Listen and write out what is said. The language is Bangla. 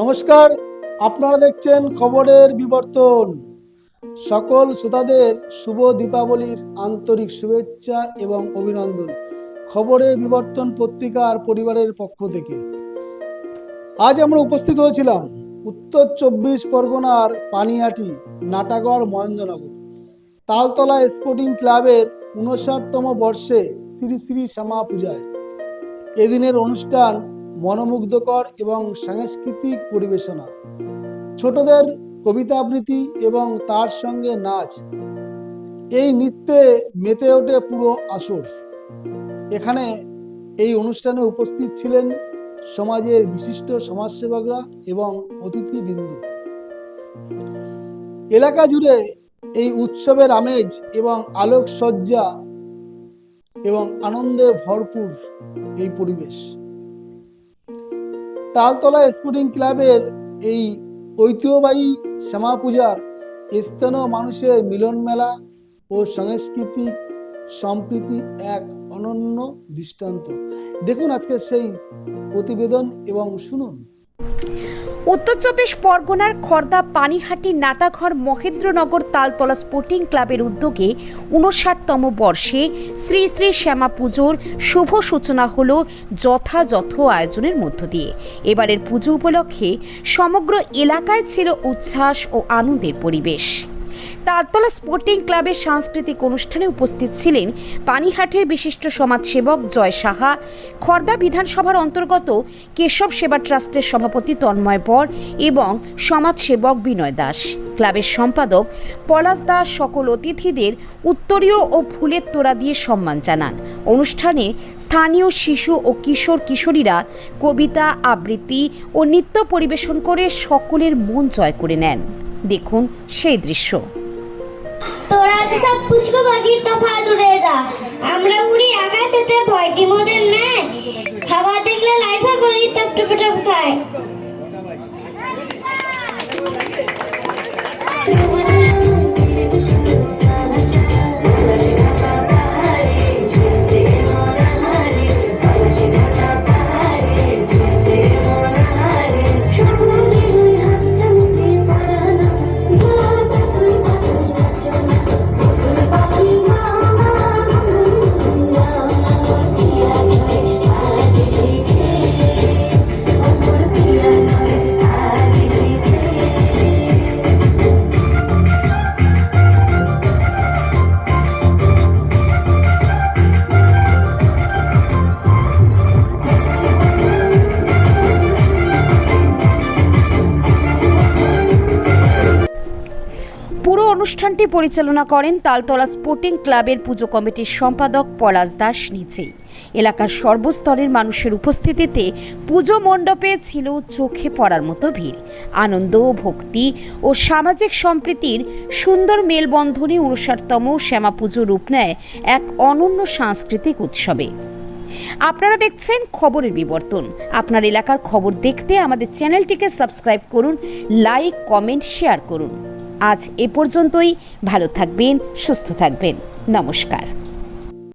নমস্কার, আপনারা দেখছেন খবরের বিবর্তন। সকল শ্রোতাদের শুভ দীপাবলির আন্তরিক শুভেচ্ছা এবং অভিনন্দন খবরের বিবর্তন পত্রিকার পরিবারের পক্ষ থেকে। আজ আমরা উপস্থিত হয়েছিলাম উত্তর চব্বিশ পরগনার পানিহাটি, নাটাগড়, মহেন্দ্রনগর। তালতলা স্পোর্টিং ক্লাবের উনষাটতম বর্ষে শ্রী শ্রী শ্যামা পূজায়। এদিনের অনুষ্ঠান মনোমুগ্ধকর এবং সাংস্কৃতিক পরিবেশনা। ছোটদের কবিতা আবৃত্তি এবং তার সঙ্গে নাচ। এই নৃত্যে মেতে ওঠে পুরো আসর। এখানে এই অনুষ্ঠানে উপস্থিত ছিলেন সমাজের বিশিষ্ট সমাজসেবকরা এবং অতিথিবৃন্দ। এলাকা জুড়ে এই উৎসবের আমেজ এবং আলোকসজ্জা এবং আনন্দে ভরপুর এই পরিবেশ। তালতলা স্পোর্টিং ক্লাবের এই ঐতিহ্যবাহী শ্যামা পূজার স্থানীয় মানুষের মিলন মেলা ও সাংস্কৃতিক সম্প্রীতি এক অনন্য দৃষ্টান্ত। দেখুন আজকের সেই প্রতিবেদন এবং শুনুন। উত্তর চব্বিশ পরগনার খর্দা পানিহাটি নাটাঘর মহেন্দ্রনগর তালতলা স্পোর্টিং ক্লাবের উদ্যোগে উনষাটতম বর্ষে শ্রী শ্রী শ্যামা পুজোর শুভ সূচনা হল যথাযথ আয়োজনের মধ্য দিয়ে। এবারের পুজো উপলক্ষে সমগ্র এলাকায় ছিল উচ্ছ্বাস ও আনন্দের পরিবেশ। তালতলা স্পোর্টিং ক্লাবের সাংস্কৃতিক অনুষ্ঠানে উপস্থিত ছিলেন পানিহাটের বিশিষ্ট সমাজসেবক জয় সাহা, খর্দা বিধানসভার অন্তর্গত কেশব সেবা ট্রাস্টের সভাপতি তন্ময় বর এবং সমাজসেবক বিনয় দাস। ক্লাবের সম্পাদক পলাশ দাস সকল অতিথিদের উত্তরীয় ও ফুলের তোড়া দিয়ে সম্মান জানান। অনুষ্ঠানে স্থানীয় শিশু ও কিশোর কিশোরীরা কবিতা, আবৃত্তি ও নৃত্য পরিবেশন করে সকলের মন জয় করে নেন। দেখুন সেই দৃশ্য। তোরা সব আমরা উড়ি আকাশেতে ভয়টি মোদের নেয় খাবার দেখলে লাইফা করি টপ টপ টপ খায় অনুষ্ঠানটি পরিচালনা করেন তালতলা স্পোর্টিং ক্লাবের পুজো কমিটির সম্পাদক পলাশ দাস নিজেই। এলাকার সর্বস্তরের মানুষের উপস্থিতিতে পুজো মণ্ডপে ছিল চোখে পড়ার মতো ভিড়। আনন্দ, ভক্তি ও সামাজিক সম্প্রীতির সুন্দর মেলবন্ধনে উনষাটতম শ্যামা পুজো রূপ নেয় এক অনন্য সাংস্কৃতিক উৎসবে। আপনারা দেখছেন খবরের বিবর্তন। আপনার এলাকার খবর দেখতে আমাদের চ্যানেলটিকে সাবস্ক্রাইব করুন, লাইক, কমেন্ট, শেয়ার করুন। আজ এ পর্যন্তই। ভালো থাকবেন সুস্থ থাকবেন। নমস্কার।